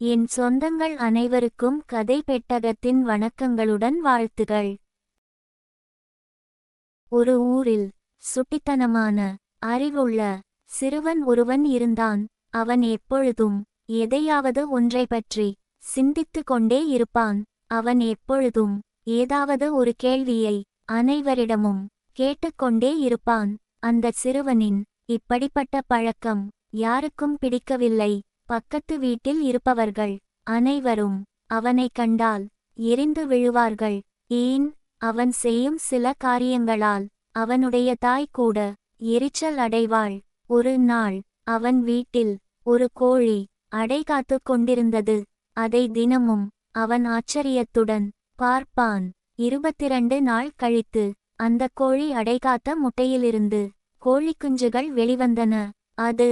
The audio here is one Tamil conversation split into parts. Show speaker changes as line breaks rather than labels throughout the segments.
என் சொந்தங்கள் அனைவருக்கும் கதை பெட்டகத்தின் வணக்கங்களுடன் வாழ்த்துகள். ஒரு ஊரில் சுட்டித்தனமான அறிவுள்ள சிறுவன் ஒருவன் இருந்தான். அவன் எப்பொழுதும் எதையாவது ஒன்றை பற்றி சிந்தித்துக் கொண்டே இருப்பான். அவன் எப்பொழுதும் ஏதாவது ஒரு கேள்வியை அனைவரிடமும் கேட்டுக்கொண்டே இருப்பான். அந்தச் சிறுவனின் இப்படிப்பட்ட பழக்கம் யாருக்கும் பிடிக்கவில்லை. பக்கத்து வீட்டில் இருப்பவர்கள் அனைவரும் அவனைக் கண்டால் எரிந்து விழுவார்கள். ஏன்? அவன் செய்யும் சில காரியங்களால் அவனுடைய தாய் கூட எரிச்சல் அடைவாள். ஒரு நாள் அவன் வீட்டில் ஒரு கோழி அடை காத்து கொண்டிருந்தது. அதை தினமும் அவன் ஆச்சரியத்துடன் பார்ப்பான். இருபத்திரண்டு நாள் கழித்து அந்த கோழி அடைகாத்த முட்டையிலிருந்து கோழிக்குஞ்சுகள் வெளிவந்தன. அது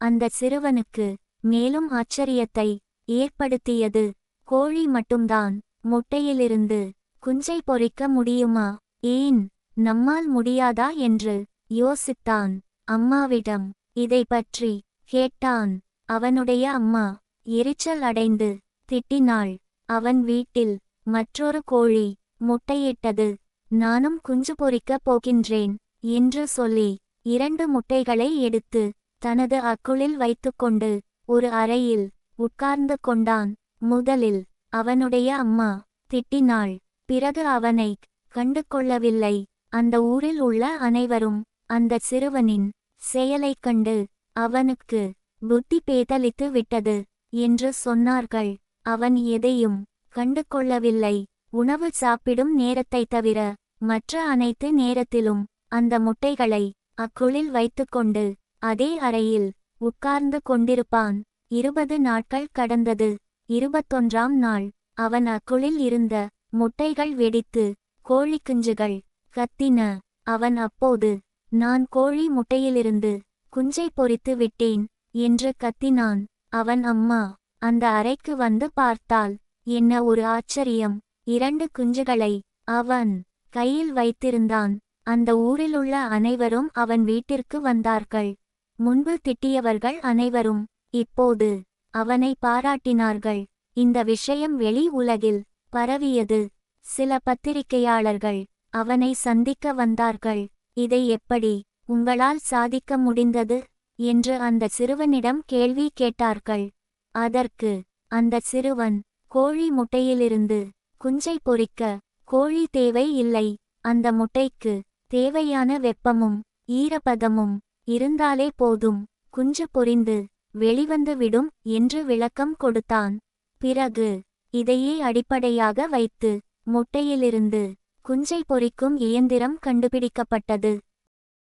அந்த சிறுவனுக்கு மேலும் ஆச்சரியத்தை ஏற்படுத்தியது. கோழி மட்டும்தான். முட்டையிலிருந்து குஞ்சை பொறிக்க முடியுமா? ஏன்? நம்மால் முடியாதா என்று யோசித்தான். அம்மாவிடம் இதை பற்றி கேட்டான். அவனுடைய அம்மா எரிச்சல் அடைந்து திட்டினாள். அவன் வீட்டில் மற்றொரு கோழி முட்டையிட்டது. நானும் குஞ்சு பொறிக்கப் போகின்றேன் என்று சொல்லி இரண்டு முட்டைகளை எடுத்து தனது அக்குளில் வைத்துக்கொண்டு ஒரு அறையில் உட்கார்ந்து கொண்டான். முதலில் அவனுடைய அம்மா திட்டினாள். பிறகு அவனை கண்டு கொள்ளவில்லை அந்த ஊரில் உள்ள அனைவரும் அந்த சிறுவனின் செயலைக் கண்டு அவனுக்கு புத்தி பேதலித்து விட்டது என்று சொன்னார்கள். அவன் எதையும் கண்டு கொள்ளவில்லை உணவு சாப்பிடும் நேரத்தைத் தவிர மற்ற அனைத்து நேரத்திலும் அந்த முட்டைகளை அக்குளில் வைத்துக்கொண்டு அதே அறையில் உட்கார்ந்து கொண்டிருப்பான். இருபது நாட்கள் கடந்தது. இருபத்தொன்றாம் நாள். அவன் அக்குளில் இருந்த முட்டைகள் வெடித்து கோழிக்குஞ்சுகள் கத்தின. அவன் அப்போது நான் கோழி முட்டையிலிருந்து குஞ்சை பொறித்து விட்டேன் என்று கத்தினான். அவன் அம்மா அந்த அறைக்கு வந்து பார்த்தாள் என்ன ஒரு ஆச்சரியம். இரண்டு குஞ்சுகளை அவன் கையில் வைத்திருந்தான். அந்த ஊரிலுள்ள அனைவரும் அவன் வீட்டிற்கு வந்தார்கள். முன்பு திட்டியவர்கள் அனைவரும் இப்போது அவனை பாராட்டினார்கள். இந்த விஷயம் வெளி உலகில் பரவியது. சில பத்திரிகையாளர்கள் அவனை சந்திக்க வந்தார்கள். இதை எப்படி உங்களால் சாதிக்க முடிந்தது? என்று அந்த சிறுவனிடம் கேள்வி கேட்டார்கள். அதற்கு அந்த சிறுவன் கோழி முட்டையிலிருந்து குஞ்சை பொறிக்க கோழி தேவை இல்லை. அந்த முட்டைக்கு தேவையான வெப்பமும் ஈரப்பதமும் இருந்தாலே போதும். குஞ்சு பொரிந்து வெளிவந்து விடும் என்று விளக்கம் கொடுத்தான். பிறகு இதையே அடிப்படையாக வைத்து முட்டையிலிருந்து குஞ்சை பொறிக்கும் இயந்திரம் கண்டுபிடிக்கப்பட்டது.